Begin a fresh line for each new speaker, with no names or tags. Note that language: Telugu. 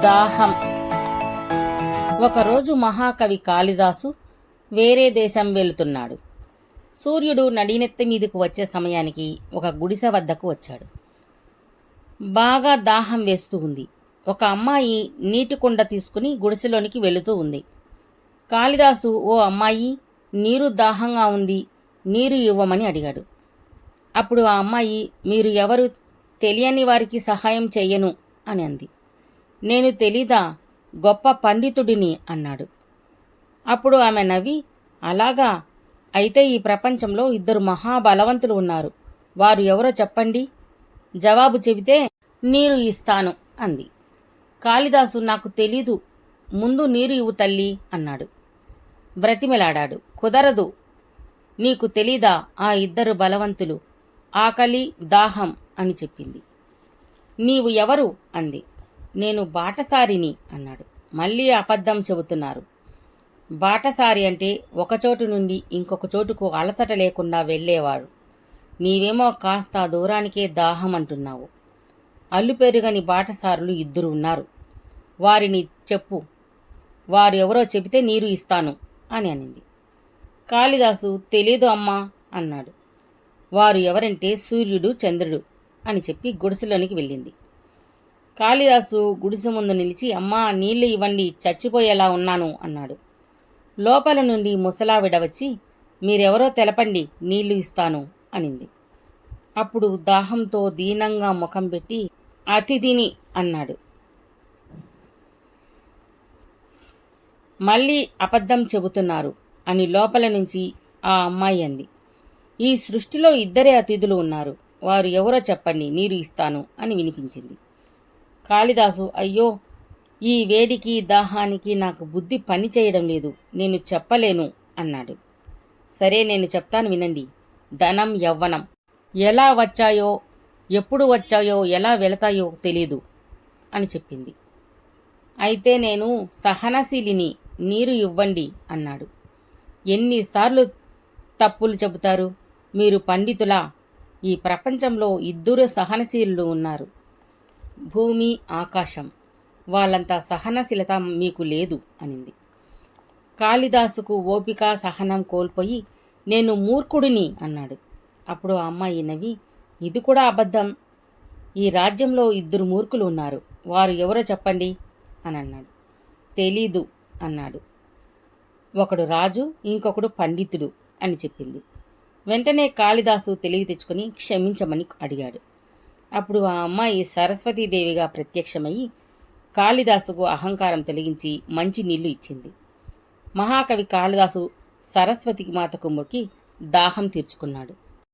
దాహం. ఒకరోజు మహాకవి కాళిదాసు వేరే దేశం వెళుతున్నాడు. సూర్యుడు నడినెత్తి మీదకు వచ్చే సమయానికి ఒక గుడిసె వద్దకు వచ్చాడు. బాగా దాహం వేస్తూ ఉంది. ఒక అమ్మాయి నీటి కుండ తీసుకుని గుడిసెలోనికి వెళుతూ ఉంది. కాళిదాసు ఓ అమ్మాయి నీరు దాహంగా ఉంది. నీరు ఇవ్వమని అడిగాడు. అప్పుడు ఆ అమ్మాయి మీరు ఎవరు? తెలియని వారికి సహాయం చెయ్యను అని అంది. నేను తెలీదా గొప్ప పండితుడిని అన్నాడు. అప్పుడు ఆమె నవ్వి అలాగా? అయితే ఈ ప్రపంచంలో ఇద్దరు మహాబలవంతులు ఉన్నారు. వారు ఎవరో చెప్పండి. జవాబు చెబితే నీరు ఇస్తాను అంది. కాళిదాసు నాకు తెలీదు. ముందు నీరు ఇవ్వు తల్లి అన్నాడు. బ్రతిమిలాడాడు. కుదరదు. నీకు తెలీదా ఆ ఇద్దరు బలవంతులు? ఆకలి దాహం అని చెప్పింది. నీవు ఎవరు? అంది. నేను బాటసారిని అన్నాడు. మళ్ళీ అబద్ధం చెబుతున్నారు. బాటసారి అంటే ఒకచోటు నుండి ఇంకొక చోటుకు అలసట లేకుండా వెళ్ళేవాడు. నీవేమో కాస్త దూరానికే దాహం అంటున్నావు. అల్లు పెరుగని బాటసారులు ఇద్దరు ఉన్నారు. వారిని చెప్పు. వారు ఎవరో చెబితే నీరు ఇస్తాను అని అనింది. కాళిదాసు తెలీదు అమ్మా అన్నాడు. వారు ఎవరంటే సూర్యుడు చంద్రుడు అని చెప్పి గుడిసెలోనికి వెళ్ళింది. కాళిదాసు గుడిసె ముందు నిలిచి అమ్మా నీళ్ళు ఇవ్వండి చచ్చిపోయేలా ఉన్నాను అన్నాడు. లోపల నుండి ముసలావిడ వచ్చి మీరెవరో తెలపండి నీళ్ళు ఇస్తాను అనింది. అప్పుడు దాహంతో దీనంగా ముఖం పెట్టి అతిథిని అన్నాడు. మళ్ళీ అబద్ధం చెబుతున్నారు అని లోపల నుంచి ఆ అమ్మాయి అంది. ఈ సృష్టిలో ఇద్దరే అతిథులు ఉన్నారు. వారు ఎవరో చెప్పండి నీరు ఇస్తాను అని వినిపించింది. కాళిదాసు అయ్యో ఈ వేడికి దాహానికి నాకు బుద్ధి పని చేయడం లేదు. నేను చెప్పలేను అన్నాడు. సరే నేను చెప్తాను వినండి. ధనం యవ్వనం. ఎలా వచ్చాయో ఎప్పుడు వచ్చాయో ఎలా వెళతాయో తెలీదు అని చెప్పింది. అయితే నేను సహనశీలిని నీరు ఇవ్వండి అన్నాడు. ఎన్నిసార్లు తప్పులు చెబుతారు? మీరు పండితులా? ఈ ప్రపంచంలో ఇద్దరు సహనశీలులు ఉన్నారు. భూమి ఆకాశం. వాళ్ళంత సహనశీలత మీకు లేదు అనింది. కాళిదాసుకు ఓపిక సహనం కోల్పోయి నేను మూర్ఖుడిని అన్నాడు. అప్పుడు ఆ అమ్మాయి నవ్వి ఇది కూడా అబద్ధం. ఈ రాజ్యంలో ఇద్దరు మూర్ఖులు ఉన్నారు. వారు ఎవరో చెప్పండి అని అన్నాడు. తెలీదు అన్నాడు. ఒకడు రాజు ఇంకొకడు పండితుడు అని చెప్పింది. వెంటనే కాళిదాసు తెలివి తెచ్చుకుని క్షమించమని అడిగాడు. అప్పుడు ఆ అమ్మాయి సరస్వతీదేవిగా ప్రత్యక్షమయ్యి కాళిదాసుకు అహంకారం తొలగించి మంచి నీళ్ళు ఇచ్చింది. మహాకవి కాళిదాసు సరస్వతి మాతకు మొక్కి దాహం తీర్చుకున్నాడు.